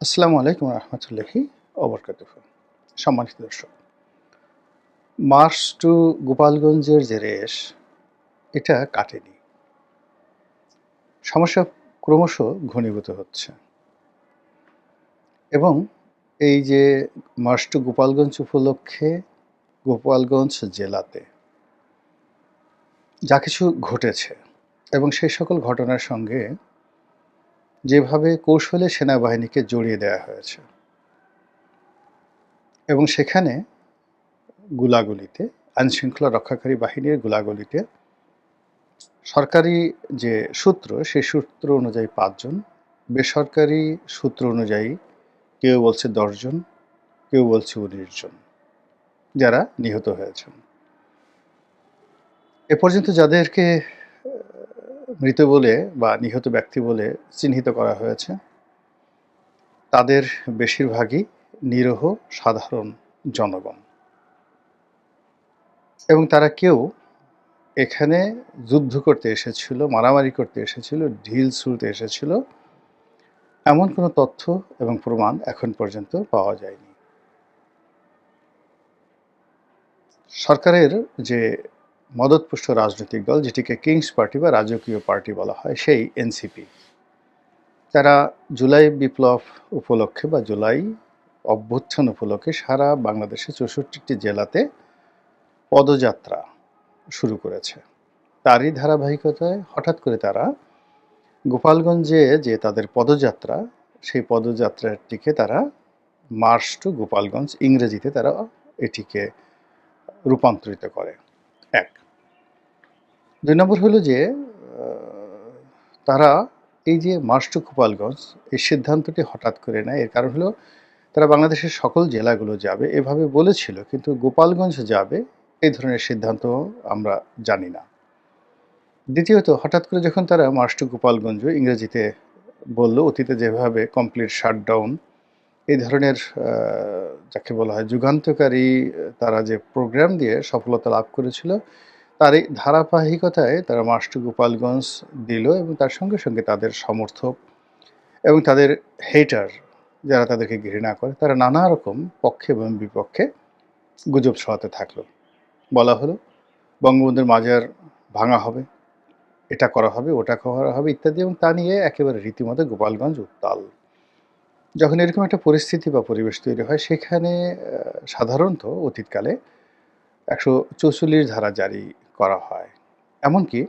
আসসালামু আলাইকুম রহমতুল্লাহি অবরকাতুহ সম্মানিত দর্শক মার্চ টু গোপালগঞ্জের যে রেস এটা কাটেনি। সমস্যা ক্রমশ ঘনীভূত হচ্ছে। এবং এই যে মার্চ টু গোপালগঞ্জ উপলক্ষে গোপালগঞ্জ জেলাতে যা কিছু ঘটেছে এবং সেই সকল ঘটনার সঙ্গে যেভাবে কৌশলে সেনাবাহিনীকে জড়িয়ে দেওয়া হয়েছে। এবং সেখানে গুলাগুলিতে, আইনশৃঙ্খলা রক্ষাকারী বাহিনীর গুলাগুলিতে সরকারি যে সূত্র, সেই সূত্র অনুযায়ী পাঁচজন, বেসরকারি সূত্র অনুযায়ী কেউ বলছে দশজন, কেউ বলছে উনিশ জন যারা নিহত হয়েছেন। এ পর্যন্ত যাদেরকে মৃত বলে বা নিহত ব্যক্তি বলে চিহ্নিত করা হয়েছে। তাদের বেশিরভাগই নিরহ, সাধারণ জনগণ। এবং তারা কেউ এখানে যুদ্ধ করতে এসেছিল, মারামারি করতে এসেছিল, ঢিল ছুঁড়তে এসেছিল, এমন কোনো তথ্য এবং প্রমাণ এখন পর্যন্ত পাওয়া যায়নি। সরকারের যে মদতপুষ্ট রাজনৈতিক দল, যেটিকে কিংস পার্টি বা রাজকীয় পার্টি বলা হয়, সেই এনসিপি তারা জুলাই বিপ্লব উপলক্ষে বা জুলাই অভ্যুত্থান উপলক্ষে সারা বাংলাদেশের চৌষট্টিটি জেলাতে পদযাত্রা শুরু করেছে। তারই ধারাবাহিকতায় হঠাৎ করে তারা গোপালগঞ্জে যে তাদের পদযাত্রা, সেই পদযাত্রাটিকে তারা মার্চ টু গোপালগঞ্জ ইংরেজিতে তারা এটিকে রূপান্তরিত করে। এক দুই নম্বর হলো যে তারা এই যে মার্চ টু গোপালগঞ্জ এই সিদ্ধান্তটি হঠাৎ করে নেয়। এর কারণ হলো তারা বাংলাদেশের সকল জেলাগুলো যাবে, এভাবে বলেছিল, কিন্তু গোপালগঞ্জ যাবে, এই ধরনের সিদ্ধান্ত আমরা জানি না। দ্বিতীয়ত, হঠাৎ করে যখন তারা মার্চ গোপালগঞ্জ ইংরেজিতে বলল, অতীতে যেভাবে কমপ্লিট শাটডাউন এই ধরনের যাকে বলা হয় যুগান্তকারী, তারা যে প্রোগ্রাম দিয়ে সফলতা লাভ করেছিল তার এই ধারাবাহিকতায় তারা মার্চ টু গোপালগঞ্জ দিল এবং তার সঙ্গে সঙ্গে তাদের সমর্থক এবং তাদের হেটার যারা তাদেরকে ঘৃণা করে, তারা নানা রকম পক্ষে এবং বিপক্ষে গুজব ছড়াতে থাকল। বলা হলো, বঙ্গবন্ধুর মাজার ভাঙা হবে, এটা করা হবে, ওটা করা হবে ইত্যাদি এবং তা নিয়ে একেবারে রীতিমতো গোপালগঞ্জ উত্তাল। যখন এরকম একটা পরিস্থিতি বা পরিবেশ তৈরি হয়, সেখানে সাধারণত অতীতকালে একশো চৌচল্লিশ ধারা জারি করা হয়। এমনকি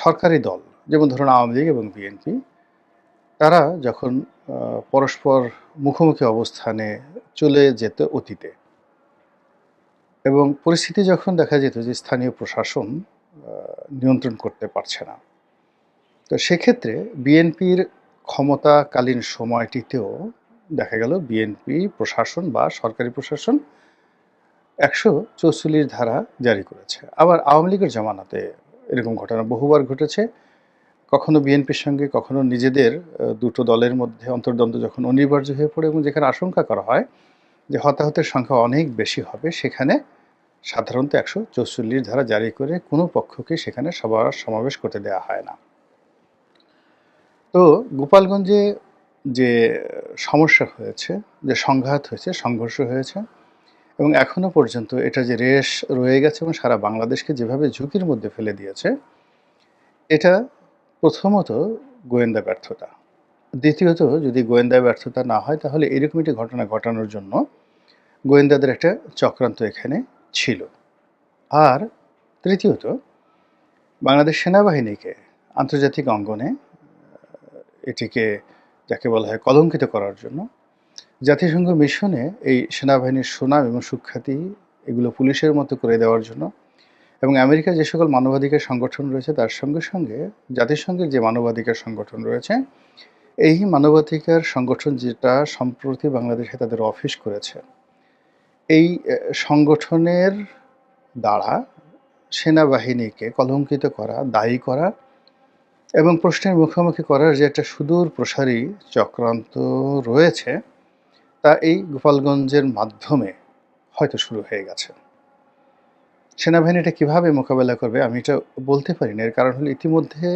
সরকারি দল, যেমন ধরুন আওয়ামী লীগ এবং বিএনপি, তারা যখন পরস্পর মুখোমুখি অবস্থানে চলে যেত অতীতে এবং পরিস্থিতি যখন দেখা যেত যে স্থানীয় প্রশাসন নিয়ন্ত্রণ করতে পারছে না, তো সেক্ষেত্রে বিএনপির ক্ষমতাকালীন সময়টিতেও দেখা গেল বিএনপি প্রশাসন বা সরকারি প্রশাসন একশো চৌচল্লিশ ধারা জারি করেছে। আবার আওয়ামী লীগের জামানাতে এরকম ঘটনা বহুবার ঘটেছে। কখনো বিএনপির সঙ্গে, কখনো নিজেদের দুটো দলের মধ্যে অন্তর্দ্বন্দ্ব যখন অনিবার্য হয়ে পড়ে এবং যেখানে আশঙ্কা করা হয় যে হতাহতের সংখ্যা অনেক বেশি হবে, সেখানে সাধারণত একশো চৌচল্লিশ ধারা জারি করে কোনো পক্ষকে সেখানে সবার সমাবেশ করতে দেওয়া হয় না। তো গোপালগঞ্জে যে সমস্যা হয়েছে, যে সংঘাত হয়েছে, সংঘর্ষ হয়েছে এবং এখনও পর্যন্ত এটা যে রেশ রয়ে গেছে এবং সারা বাংলাদেশকে যেভাবে ঝুঁকির মধ্যে ফেলে দিয়েছে, এটা প্রথমত গোয়েন্দা ব্যর্থতা। দ্বিতীয়ত, যদি গোয়েন্দা ব্যর্থতা না হয়, তাহলে এরকম একটি ঘটনা ঘটানোর জন্য গোয়েন্দাদের একটা চক্রান্ত এখানে ছিল। আর তৃতীয়ত, বাংলাদেশ সেনাবাহিনীকে আন্তর্জাতিক অঙ্গনে এটিকে, যাকে বলা হয় কলঙ্কিত করার জন্য জাতিসংঘ মিশনে এই সেনাবাহিনীর সুনাম এবং সুখ্যাতি এগুলো পুলিশের মতো করে দেওয়ার জন্য এবং আমেরিকার যে সকল মানবাধিকার সংগঠন রয়েছে, তার সঙ্গে সঙ্গে জাতিসংঘের যে মানবাধিকার সংগঠন রয়েছে, এই মানবাধিকার সংগঠন যেটা সম্প্রতি বাংলাদেশে তাদের অফিস করেছে। এই সংগঠনের দ্বারা সেনাবাহিনীকে কলঙ্কিত করা, দায়ী করা এবং প্রশ্নের মুখোমুখি করার যে একটা সুদূর প্রসারী চক্রান্ত রয়েছে তা এই গোপালগঞ্জের মাধ্যমে হয়তো শুরু হয়ে গেছে। সেনাবাহিনী এটা কীভাবে মোকাবেলা করবে আমি এটা বলতে পারি না এর কারণ হলো ইতিমধ্যে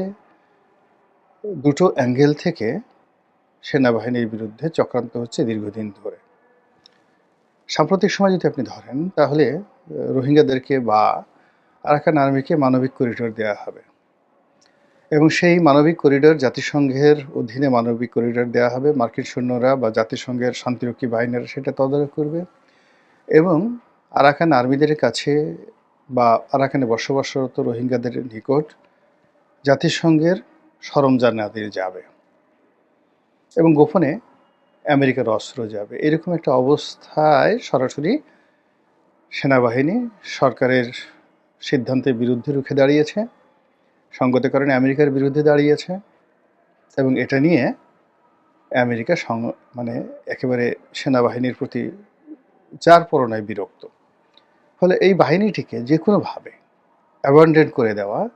দুটো অ্যাঙ্গেল থেকে সেনাবাহিনীর বিরুদ্ধে চক্রান্ত হচ্ছে দীর্ঘদিন ধরে। সাম্প্রতিক সময় যদি আপনি ধরেন, তাহলে রোহিঙ্গাদেরকে বা আরাকান আর্মিকে মানবিক করিডোর দেওয়া হবে। এবং সেই মানবিক করিডোর জাতিসংঘের অধীনে মানবিক করিডোর দেওয়া হবে। মার্কিন সৈন্যরা বা জাতিসংঘের শান্তিরক্ষী বাহিনীরা সেটা তদারক করবে এবং আরাকান আর্মিদের কাছে বা আরাকানে বসবাসরত রোহিঙ্গাদের নিকট জাতিসংঘের সরঞ্জামাদি যাবে এবং গোপনে আমেরিকার অস্ত্র যাবে। এরকম একটা অবস্থায় সরাসরি সেনাবাহিনী সরকারের সিদ্ধান্তের বিরুদ্ধে রুখে দাঁড়িয়েছে। সঙ্গত কারণে আমেরিকার বিরুদ্ধে দাঁড়িয়েছে এবং এটা নিয়ে আমেরিকা সং- মানে একেবারে সেনাবাহিনীর প্রতি চার পরনায় বিরক্ত। ফলে এই বাহিনীটিকে যে কোনোভাবে অ্যাবান্ডেন্ট করে দেওয়া,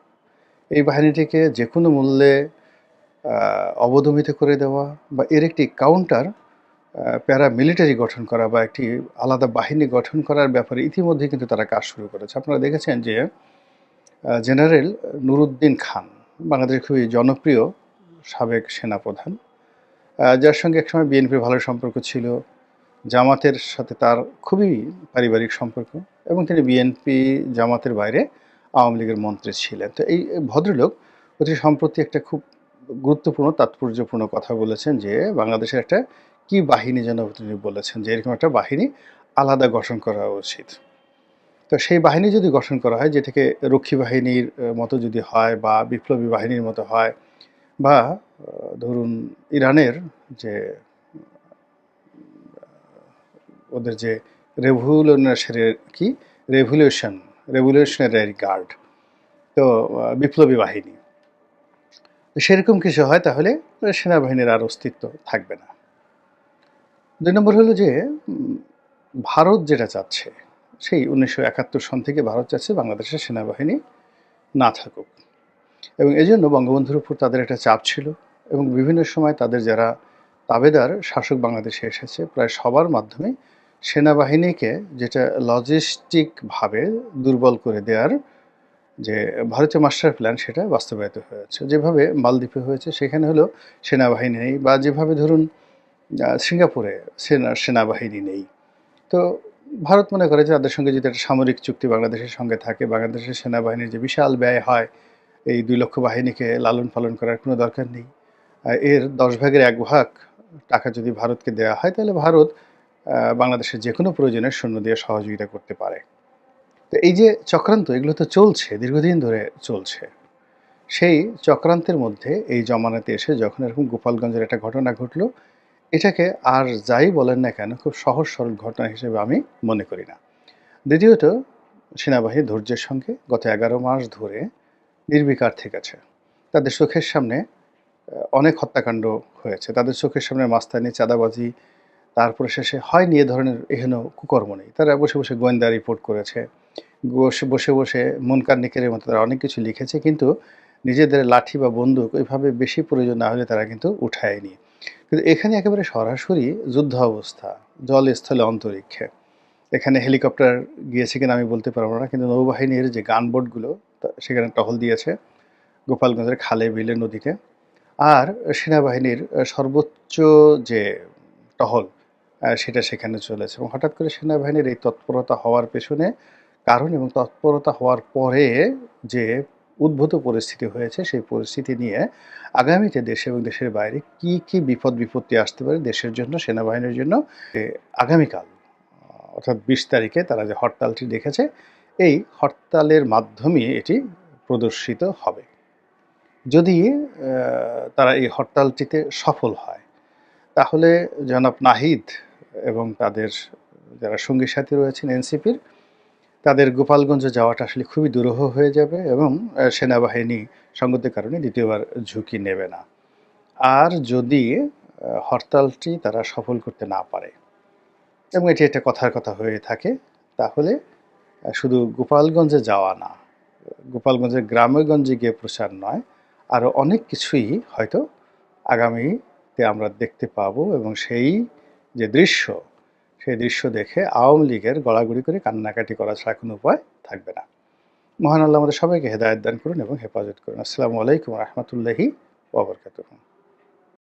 এই বাহিনীটিকে যে কোনো মূল্যে অবদমিত করে দেওয়া বা এর একটি কাউন্টার প্যারা মিলিটারি গঠন করা বা একটি আলাদা বাহিনী গঠন করার ব্যাপারে ইতিমধ্যে কিন্তু তারা কাজ শুরু করেছে। আপনারা দেখেছেন যে জেনারেল নুরুদ্দিন খান বাংলাদেশের খুবই জনপ্রিয় সাবেক সেনাপ্রধান যার সঙ্গে একসময় বিএনপির ভালো সম্পর্ক ছিল, জামাতের সাথে তার খুবই পারিবারিক সম্পর্ক, এবং তিনি বিএনপি জামাতের বাইরে আওয়ামী লীগের মন্ত্রী ছিলেন। তো এই ভদ্রলোক অতি সম্প্রতি একটা খুব গুরুত্বপূর্ণ, তাৎপর্যপূর্ণ কথা বলেছেন যে, বাংলাদেশের একটা কি বাহিনী যেন তিনি বলেছেন যে, এরকম একটা বাহিনী আলাদা গঠন করা উচিত। তো সেই বাহিনী যদি গঠন করা হয়, যেটাকে রক্ষী বাহিনীর মতো যদি হয় বা বিপ্লবী বাহিনীর মতো হয় বা ধরুন ইরানের যে ওদের যে রেভুলেশনের কি? রেভুলেশন রেভুলেশনারি গার্ড তো বিপ্লবী বাহিনী। সেরকম কিছু হয়, তাহলে সেনাবাহিনীর আর অস্তিত্ব থাকবে না। দুই নম্বর হলো যে ভারত যেটা চাচ্ছে সেই উনিশশো একাত্তর সন থেকে ভারত চাচ্ছে বাংলাদেশের সেনাবাহিনী না থাকুক। এবং এই জন্য বঙ্গবন্ধুর উপর তাদের একটা চাপ ছিল এবং বিভিন্ন সময় তাদের যারা তাবেদার, শাসক বাংলাদেশে এসেছে, প্রায় সবার মাধ্যমে সেনাবাহিনীকে যেটা লজিস্টিকভাবে দুর্বল করে দেওয়ার যে ভারতীয় মাস্টার প্ল্যান সেটা বাস্তবায়িত হয়েছে। যেভাবে মালদ্বীপে হয়েছে, সেখানে হলো সেনাবাহিনী নেই বা যেভাবে ধরুন সিঙ্গাপুরে সেনা, সেনাবাহিনী নেই। তো ভারত মনে করে যে তাদের সঙ্গে যদি একটা সামরিক চুক্তি বাংলাদেশের সঙ্গে থাকে, বাংলাদেশের সেনাবাহিনীর যে বিশাল ব্যয় হয়, এই দুই লক্ষ বাহিনীকে লালন পালন করার কোনো দরকার নেই। এর দশ ভাগের এক ভাগ টাকা যদি ভারতকে দেওয়া হয়, তাহলে ভারত বাংলাদেশের যে কোনো প্রয়োজনে সৈন্য দিয়ে সহযোগিতা করতে পারে। তো এই যে চক্রান্ত, এগুলো তো চলছে, দীর্ঘদিন ধরে চলছে। সেই চক্রান্তের মধ্যে এই জমানাতে এসে যখন এরকম গোপালগঞ্জের একটা ঘটনা ঘটলো এটাকে আর যাই বলেন না কেন, খুব সহজ সরল ঘটনা হিসেবে আমি মনে করি না। দ্বিতীয়ত, সেনাবাহিনী ধৈর্যের সঙ্গে গত এগারো মাস ধরে নির্বিকার থেকেছে। তাদের চোখের সামনে অনেক হত্যাকাণ্ড হয়েছে। তাদের চোখের সামনে মাস্তানি, চাঁদাবাজি, তারপরে শেষে হয়নি এ ধরনের এহেন কুকর্ম নেই। তারা বসে বসে গোয়েন্দা রিপোর্ট করেছে বসে বসে বসে মনকার নিকেরের মতো তারা অনেক কিছু লিখেছে, কিন্তু নিজেদের লাঠি বা বন্দুক ওইভাবে বেশি প্রয়োজন না হলে তারা কিন্তু উঠায়নি। কিন্তু এখানে একেবারে সরাসরি যুদ্ধ অবস্থা জল স্থলে অন্তরিক্ষে। এখানে হেলিকপ্টার গিয়েছে কিনা আমি বলতে পারব না, কিন্তু নৌবাহিনীর যে গানবোটগুলো সেখানে টহল দিয়েছে গোপালগঞ্জের খালে বিলে নদীতে। আর সেনাবাহিনীর সর্বোচ্চ যে টহল সেটা সেখানে চলেছে। এবং হঠাৎ করে সেনাবাহিনীর এই তৎপরতা হওয়ার পেছনে কারণ এবং তৎপরতা হওয়ার পরে যে উদ্ভূত পরিস্থিতি হয়েছে, সেই পরিস্থিতি নিয়ে আগামীতে দেশে এবং দেশের বাইরে কি কি বিপদ, বিপত্তি আসতে পারে দেশের জন্য, সেনাবাহিনীর জন্য আগামীকাল অর্থাৎ বিশ তারিখে তারা যে হরতালটি দেখেছে, এই হরতালের মাধ্যমে এটি প্রদর্শিত হবে। যদি তারা এই হরতালটিতে সফল হয়, তাহলে জনাব নাহিদ এবং তাদের যারা সঙ্গী সাথী রয়েছেন এনসিপির তাদের গোপালগঞ্জে যাওয়াটা আসলে খুবই দুরূহ হয়ে যাবে এবং সেনাবাহিনী সঙ্গতের কারণে দ্বিতীয়বার ঝুঁকি নেবে না। আর যদি হরতালটি তারা সফল করতে না পারে এবং এটি একটা কথার কথা হয়ে থাকে, তাহলে শুধু গোপালগঞ্জে যাওয়া না গোপালগঞ্জের গ্রামেগঞ্জে গিয়ে প্রচার নয় আরও অনেক কিছুই হয়তো আগামীতে আমরা দেখতে পাবো এবং সেই যে দৃশ্য সেই দৃশ্য দেখে আওয়ামী লীগের গড়াগড়ি করে কান্নাকাটি করা ছাড়া কোনো উপায় থাকবে না। মহান আল্লাহ আমাদের সবাইকে হেদায়ত দান করুন এবং হেফাজত করুন। আসসালামু আলাইকুম রহমতুল্লাহি ওবরকাতুহ